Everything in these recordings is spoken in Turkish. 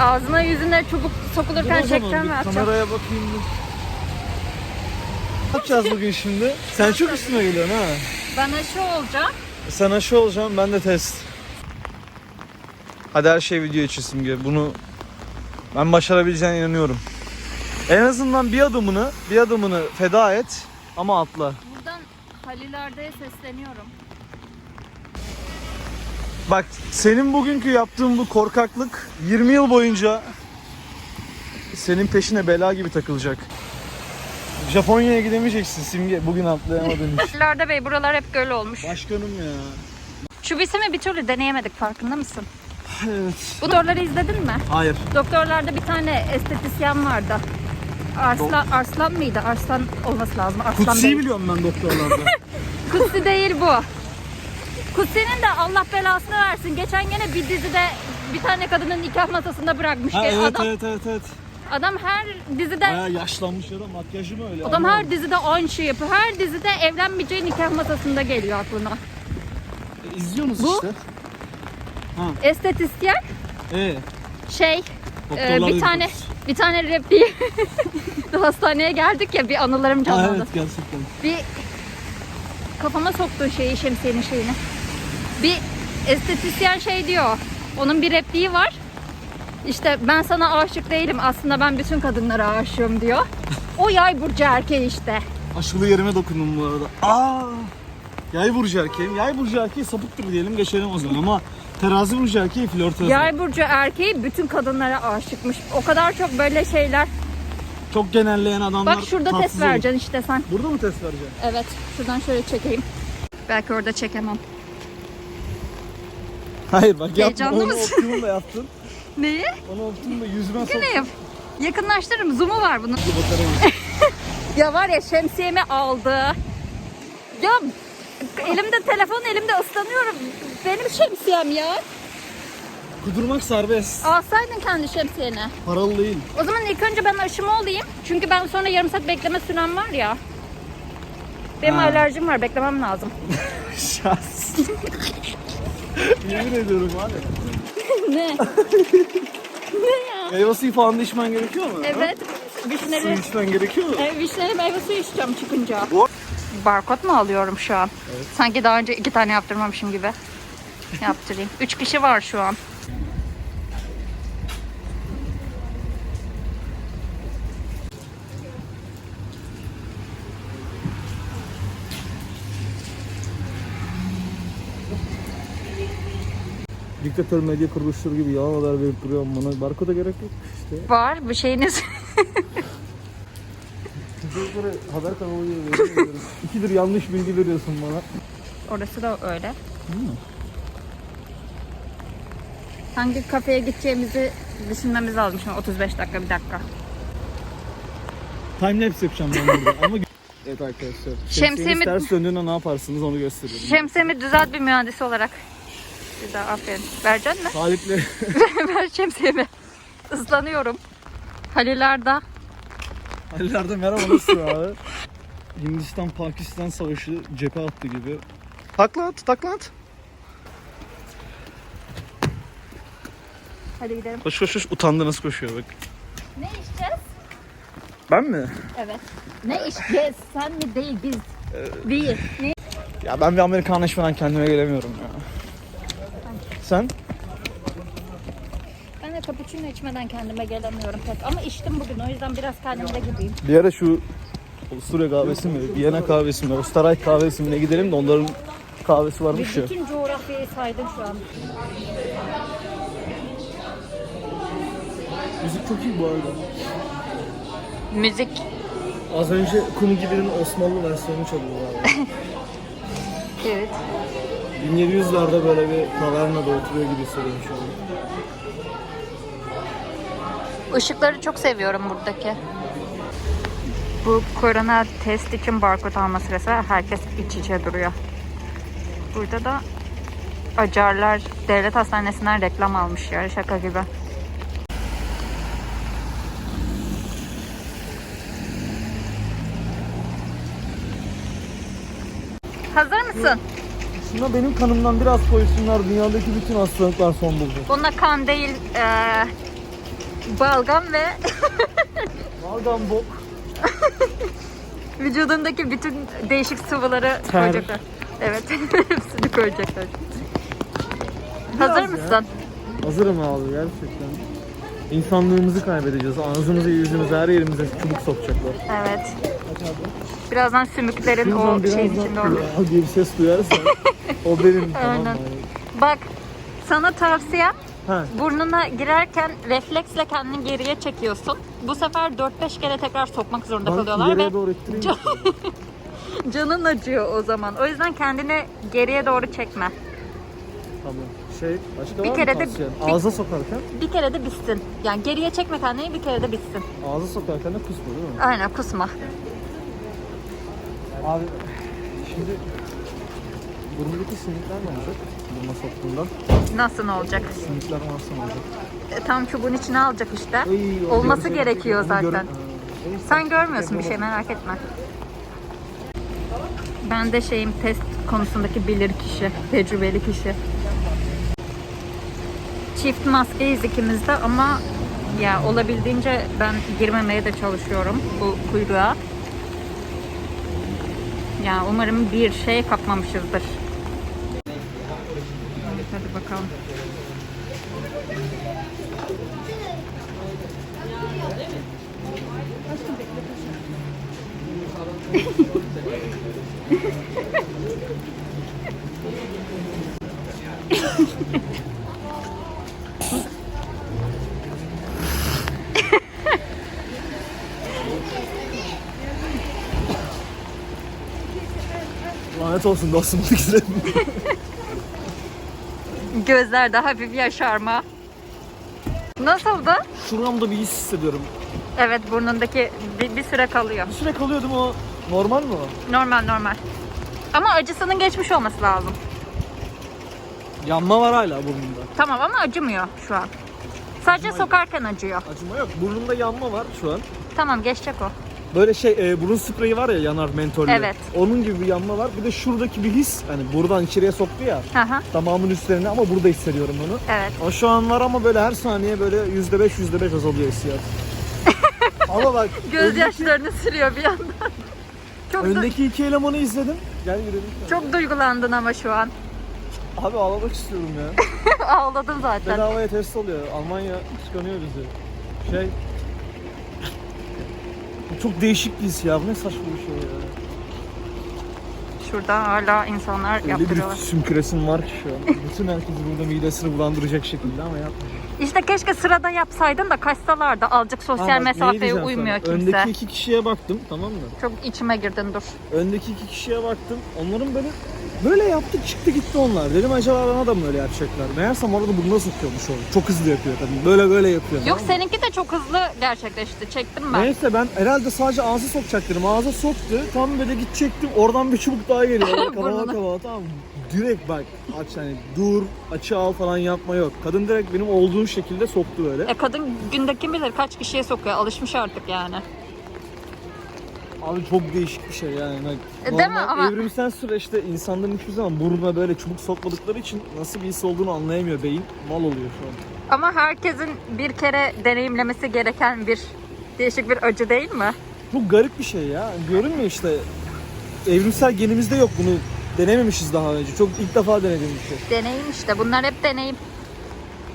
Ağzına yüzüne çubuk sokulurken Dur o zaman bir atacağım. kameraya bakayım bir. Ne yapacağız bugün şimdi? Sen çok üstüme geliyorsun ha. Ben aşı olacağım. Sen aşı olacaksın, ben de test. Hadi her şey video için Simge. Bunu ben başarabileceğine inanıyorum. En azından bir adımını, bir adımını feda et ama atla. Buradan Halil Arda'ya sesleniyorum. Bak senin bugünkü yaptığın bu korkaklık 20 yıl boyunca senin peşine bela gibi takılacak. Japonya'ya gidemeyeceksin Simge bugün atlayamadığın için. Arda Bey buralar hep göl olmuş. Başkanım ya. Şu bisimi bir türlü deneyemedik farkında mısın? Evet. Bu doktorları izledin mi? Hayır. Doktorlarda bir tane estetisyen vardı. Arslan, Arslan mıydı? Arslan olması lazım. Arslan Kutsi'yi değil. biliyorum ben doktorlarda. Kutsi değil bu. Kutsi'nin de Allah belasını versin. Geçen gene bir dizide bir tane kadının nikah masasında bırakmış. ha, evet, adam, evet evet evet. adam her dizide Baya yaşlanmış ya da makyajı mı öyle? adam her anlamadım. dizide aynı şey yapıyor. Her dizide evlenmeyeceği nikah masasında geliyor aklına. E, İzliyorsunuz Bu- işte. Estetisyen Ee, şey e, bir tane bir tane repliği hastaneye geldik ya bir anılarım Ha, canlandı. evet gerçekten. bir kafama soktuğu şeyi şemsiyenin şeyini. Bir estetisyen şey diyor. Onun bir repliği var. İşte ben sana aşık değilim aslında ben bütün kadınlara aşığım diyor. O yay burcu erkeği işte. Aşılı yerime dokundum bu arada. Aa! Yay burcu erkeğim. Yay burcu erkeği sapıktır diyelim geçelim o zaman ama terazi burcu erkeği flörtöz. Yay burcu erkeği bütün kadınlara aşıkmış. O kadar çok böyle şeyler. Çok genelleyen adamlar Bak şurada tatsız test olur. vereceksin işte sen. Burada mı test vereceksin? Evet şuradan şöyle çekeyim. Belki orada çekemem. Hayır bak Heyecanlı yaptın. Onu mısın? optimum da yaptın. Neyi? Onu optimum da yüzüme sok. Ne yap? Yakınlaştırırım. Zoom'u var bunun. Ya var ya şemsiyemi aldı. Ya elimde telefon elimde ıslanıyorum. Benim şemsiyem ya. Kudurmak serbest. Alsaydın kendi şemsiyeni. Paralı değil. O zaman ilk önce ben aşımı olayım. Çünkü ben sonra yarım saat bekleme sürem var ya. Benim Ha. alerjim var beklemem lazım. Şans. Yemin ediyorum abi. ne? Meyve suyu falan da içmen gerekiyor mu? Evet. Su Vişneli, içmen gerekiyor mu? e, vişneli meyve suyu içeceğim çıkınca. Barkod mu alıyorum şu an? Sanki daha önce iki tane yaptırmamışım gibi. Yaptırayım. Üç kişi var şu an. Diktatör medya kuruluşları gibi yalan haber verip duruyor bana. Barkoda gerek yok işte. Var bir şeyiniz. Çocuklara haber kanalı gibi veriyorum. İkidir yanlış bilgi veriyorsun bana. Orası da öyle. Hangi kafeye gideceğimizi düşünmemiz lazım şimdi 35 dakika bir dakika. Timelapse yapacağım ben burada ama Evet arkadaşlar. Şemsiyeniz Şemsiyemi- ters döndüğünde ne yaparsınız onu gösteriyorum. Şemsiyemi düzelt bir mühendisi olarak. Bir daha aferin. Vereceksin mi? Taliple Ver şemsiyemi. Islanıyorum. Halil Arda. Haliller'de merhaba nasılsın abi? Hindistan Pakistan savaşı cephe attı gibi. Takla at, takla at. Hadi gidelim. Koş koş koş utandı nasıl koşuyor bak. Ne içeceğiz? Ben mi? Evet. Ne içeceğiz? Sen mi değil biz. Değil. Ne? Ya ben bir Amerikan falan kendime gelemiyorum ya. Sen? Ben de cappuccino içmeden kendime gelemiyorum pek. Ama içtim bugün o yüzden biraz kendimde gibiyim. Bir ara şu Avusturya kahvesi mi, Viyana kahvesi mi, Österreich kahvesi mi ne gidelim de onların kahvesi varmış ya. Bütün coğrafyayı saydın şu an. Müzik çok iyi bu arada. Müzik. Az önce Kum Gibi'nin Osmanlı versiyonu çalıyor abi. Evet. 1700'lerde böyle bir tavernada oturuyor gibi hissediyorum şu an. Işıkları çok seviyorum buradaki. Bu korona test için barkod alma sırası herkes iç içe duruyor. Burada da Acarlar Devlet Hastanesi'nden reklam almış ya şaka gibi. Hazır mısın? Şuna benim kanımdan biraz koysunlar dünyadaki bütün hastalıklar son bulacak. Bunda kan değil, eee, balgam ve Balgam bok. vücudundaki bütün değişik sıvıları Ter. koyacaklar. Evet. Hepsini koyacaklar. Hazır Biraz ya. mısın? Hazırım abi gerçekten. İnsanlığımızı kaybedeceğiz. Ağzımıza, yüzümüze, her yerimize çubuk sokacaklar. Evet. Birazdan sümüklerin o Şuradan şeyin birazdan içinde olur. Bir ses duyarsan o benim tamam mı? Aynen. Bak sana tavsiyem Ha. burnuna girerken refleksle kendini geriye çekiyorsun. Bu sefer 4-5 kere tekrar sokmak zorunda Bak kalıyorlar ileriye ve doğru ittireyim. canın acıyor o zaman. O yüzden kendini geriye doğru çekme. tamam. Şey başka Bir var kere mı de- tavsiyen? bir- Ağza sokarken, Bir kere de bitsin. Yani geriye çekme kendini bir kere de bitsin. ağza sokarken de kusma değil mi? Aynen kusma. Abi şimdi burnundaki simitler ne olacak? Buruna soktuğunda Nasıl ne olacak? simitler nasıl olacak? E, tam çubuğun içine alacak işte. Ay, Olması görecek- gerekiyor onu gör- zaten. Neyse. Sen görmüyorsun bir şey merak etme. Ben de şeyim test konusundaki bilir kişi, tecrübeli kişi. Çift maskeyiz ikimiz de ama ya olabildiğince ben girmemeye de çalışıyorum bu kuyruğa. Ya umarım bir şey kapmamışızdır. Lanet olsun dostum güzel. Gözlerde hafif yaşarma. Nasıldı? Şuramda bir his hissediyorum. Evet burnundaki bir, bir süre kalıyor. Bir süre kalıyor değil mi o? Normal mi o? Normal normal. Ama acısının geçmiş olması lazım. Yanma var hala burnumda. Tamam ama acımıyor şu an. Sadece sokarken acıyor. Acıma yok. Burnumda yanma var şu an. Tamam geçecek o. Böyle şey e, burun spreyi var ya yanar mentollü. Evet. Onun gibi bir yanma var. Bir de şuradaki bir his. Hani buradan içeriye soktu ya. Hı hı. Tamamın üstlerine ama burada hissediyorum onu. Evet. O şu an var ama böyle her saniye böyle yüzde beş yüzde beş azalıyor hissiyat. ama bak öndeki, Gözyaşlarını sürüyor bir yandan. Çok du- öndeki iki elemanı izledim. Gel girelim. çok duygulandın ama şu an. Abi ağlamak istiyorum ya. Ağladın zaten. Bedavaya test oluyor. Almanya kıskanıyor bizi. Şey... Çok değişik bir his ya. Bu ne saçma bir şey ya. Şurada hala insanlar Öyle bir yaptırıyorlar. sümküresim var ki şu an. Bütün herkes burada midesini bulandıracak şekilde ama yapmıyor. İşte keşke sırada yapsaydın da kaçsalardı. Azıcık sosyal Ha bak, neyi mesafeye diyeceğim uymuyor sana? kimse. Öndeki iki kişiye baktım tamam mı? Çok içime girdin dur. Öndeki iki kişiye baktım. Onların böyle böyle yaptı çıktı gitti onlar. Dedim acaba bana da mı öyle yapacaklar? Meğersem orada burnuna sokuyormuş o. Çok hızlı yapıyor tabii. Böyle böyle yapıyor. Yok tamam seninki de çok hızlı gerçekleşti. Çektim ben. Neyse ben herhalde sadece ağzı sokacak dedim. Ağza soktu. Tam böyle gidecektim. Oradan bir çubuk daha geliyor. Burnuna. kafama tamam? Direkt bak aç hani dur açı al falan yapma yok. Kadın direkt benim olduğum şekilde soktu böyle. E kadın günde kim bilir kaç kişiye sokuyor. Alışmış artık yani. Abi çok değişik bir şey yani. Bak, E, değil mi? normal Ama- Evrimsel süreçte insanların hiçbir zaman burnuna böyle çubuk sokmadıkları için nasıl bir his olduğunu anlayamıyor beyin. Mal oluyor şu an. Ama herkesin bir kere deneyimlemesi gereken bir değişik bir acı değil mi? Çok garip bir şey ya. Diyorum ya işte evrimsel genimizde yok bunu denememişiz daha önce. Çok ilk defa denediğim bir şey. Deneyim işte. Bunlar hep deneyim.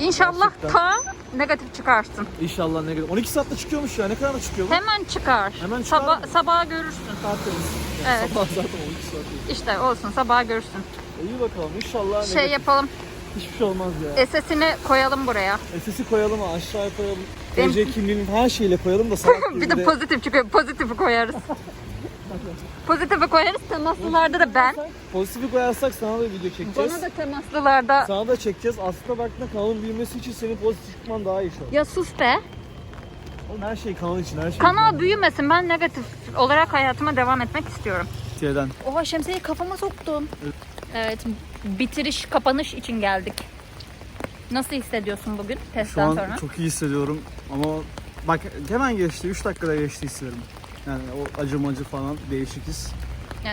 İnşallah Gerçekten. ta negatif çıkarsın. İnşallah ne kadar. 12 saatte çıkıyormuş ya. Ne kadar da çıkıyor bu? Hemen çıkar. Hemen çıkar Sabah, mı? sabah görürsün. Tertemiz. Evet. Sabah zaten 12 saat. İşte olsun sabah görürsün. İyi bakalım. İnşallah Şey negatif. yapalım. hiçbir şey olmaz ya. SS'ini koyalım buraya. SS'i koyalım aşağıya koyalım. Benim- TC kimliğinin her şeyle koyalım da salak gibi bir de pozitif çıkıyor. Pozitifi koyarız. Pozitifi koyarız. Temaslılarda da ben. Pozitifi koyarsak sana da video çekeceğiz. Bana da temaslılarda. Sana da çekeceğiz. Aslında baktığında kanalın büyümesi için senin pozitif çıkman daha iyi şu an. Ya sus be. Oğlum her şey kanal için her şey. Kanal büyümesin. Ben negatif olarak hayatıma devam etmek istiyorum. Türkiye'den. Oha şemsiyeyi kafama soktun. Evet. Bitiriş, kapanış için geldik. Nasıl hissediyorsun bugün Şu testten an sonra? çok iyi hissediyorum ama bak hemen geçti. 3 dakikada geçti hissediyorum. Yani o acı macı falan değişik his.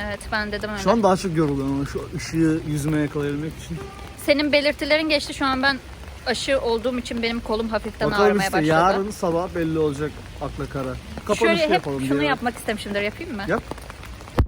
Evet ben dedim öyle. Şu an daha çok yoruluyorum ama şu ışığı yüzüme yakalayabilmek için. Senin belirtilerin geçti şu an ben aşı olduğum için benim kolum hafiften Bakalım ağrımaya işte başladı. yarın sabah belli olacak akla kara. Kapanışı Şöyle hep yapalım şunu diye. yapmak istemişimdir. Yapayım mı? Yap.